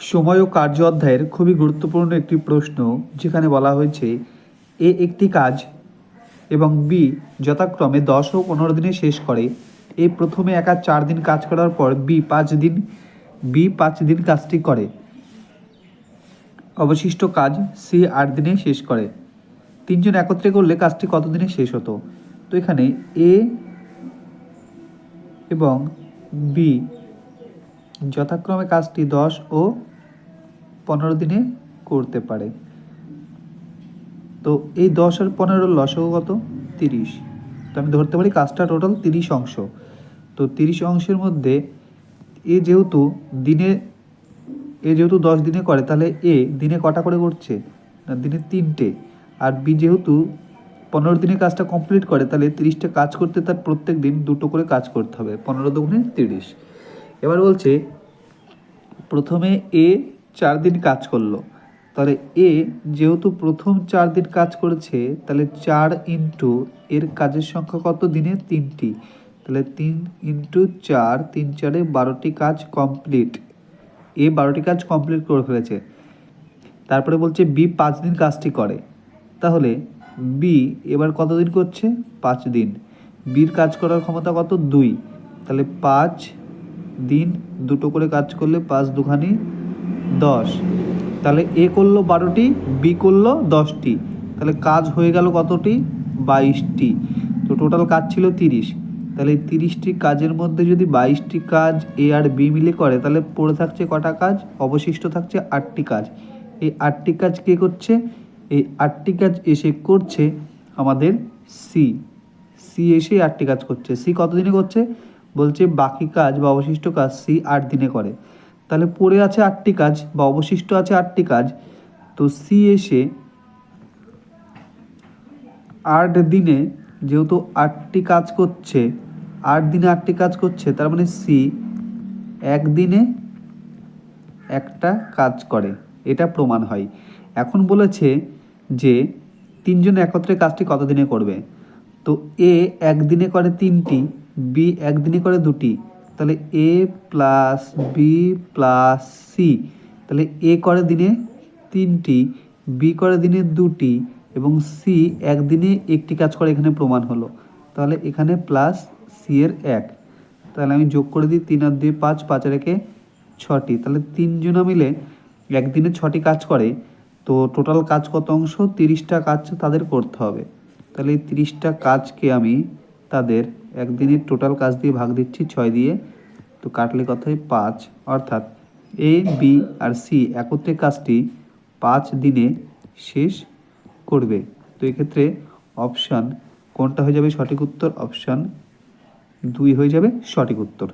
সময় ও কার্য অধ্যায়ের খুবই গুরুত্বপূর্ণ একটি প্রশ্ন, যেখানে বলা হয়েছে, এ একটি কাজ এবং বি যথাক্রমে দশ ও পনেরো দিনে শেষ করে। এ প্রথমে একা চার দিন কাজ করার পর বি পাঁচ দিন, বি পাঁচ দিন কাজটি করে। অবশিষ্ট কাজ সি আট দিনে শেষ করে। তিনজন একত্রে করলে কাজটি কত দিনে শেষ হতো? তো এখানে এ এবং বি যথাক্রমে কাজটি দশ ও পনেরো দিনে করতে পারে। তো এই দশ আর পনেরোর লসও কত? তিরিশ। তো আমি ধরতে পারি কাজটা টোটাল তিরিশ অংশ। তো তিরিশ অংশের মধ্যে এ যেহেতু দিনে, এ যেহেতু দশ দিনে করে, তাহলে এ দিনে কটা করে করছে? না, দিনে তিনটে। আর বি যেহেতু পনেরো দিনে কাজটা কমপ্লিট করে, তাহলে তিরিশটা কাজ করতে তার প্রত্যেক দিন দুটো করে কাজ করতে হবে, পনেরো দুগুণে তিরিশ। এবার বলছে প্রথমে এ চার দিন কাজ করল। তাহলে এ যেহেতু প্রথম চার দিন কাজ করেছে, তাহলে চার ইন্টু এর কাজের সংখ্যা কত দিনে? তিনটি। তাহলে তিন ইন্টু চার, তিন চারে বারোটি কাজ কমপ্লিট। এ বারোটি কাজ কমপ্লিট করে ফেলেছে। তারপরে বলছে বি পাঁচ দিন কাজটি করে। তাহলে বি এবার কত দিন করছে? পাঁচ দিন। বির কাজ করার ক্ষমতা কত? দুই। তাহলে পাঁচ দিন দুটো করে কাজ করলে পাঁচ দুখানি দশ। তাহলে এ করল বারোটি, বি করল দশটি। তাহলে কাজ হয়ে গেল কতটি? বাইশটি। তো টোটাল কাজ ছিল তিরিশ। তাহলে এই তিরিশটি কাজের মধ্যে যদি বাইশটি কাজ এ আর বি মিলে করে, তাহলে পড়ে থাকছে কটা কাজ? অবশিষ্ট থাকছে আটটি কাজ। এই আটটি কাজ কে করছে? এই আটটি কাজ এসে করছে আমাদের সি সি এসে আটটি কাজ করছে। সি কতদিনে করছে? বলছে বাকি কাজ বা অবশিষ্ট কাজ সি আট দিনে করে। তাহলে পড়ে আছে আটটি কাজ বা অবশিষ্ট আছে আটটি কাজ, তো সি এসে আট দিনে যেহেতু আটটি কাজ করছে, আট দিনে আটটি কাজ করছে, তার মানে সি একদিনে একটা কাজ করে, এটা প্রমাণ হয়। এখন বলেছে যে তিনজন একত্রে কাজটি কত দিনে করবে? তো এ একদিনে করে তিনটি বি একদিনে করে দুটি তাহলে A plus B plus C তাহলে এ করে দিনে তিনটি বি করে দিনে দুটি এবং সি একদিনে একটি কাজ করে এখানে প্রমাণ হলো। তাহলে এখানে প্লাস সি এর এক। তাহলে আমি যোগ করে দিই তিন আর দুই পাঁচ পাঁচ একে ছটি। তাহলে তিনজনা মিলে একদিনে ছটি কাজ করে, তো টোটাল কাজ কত অংশ? তিরিশটা কাজ তাদের করতে হবে। তাহলে এই তিরিশটা কাজকে আমি তাদের একদিনের টোটাল কাজ দিয়ে ভাগ দিচ্ছি ছয় দিয়ে। তো কাটলে কথায় পাঁচ। অর্থাৎ এ বি আর সি একত্রে কাজটি পাঁচ দিনে শেষ করবে। তো এক্ষেত্রে অপশান কোনটা হয়ে যাবে সঠিক উত্তর? অপশান দুই হয়ে যাবে সঠিক উত্তর।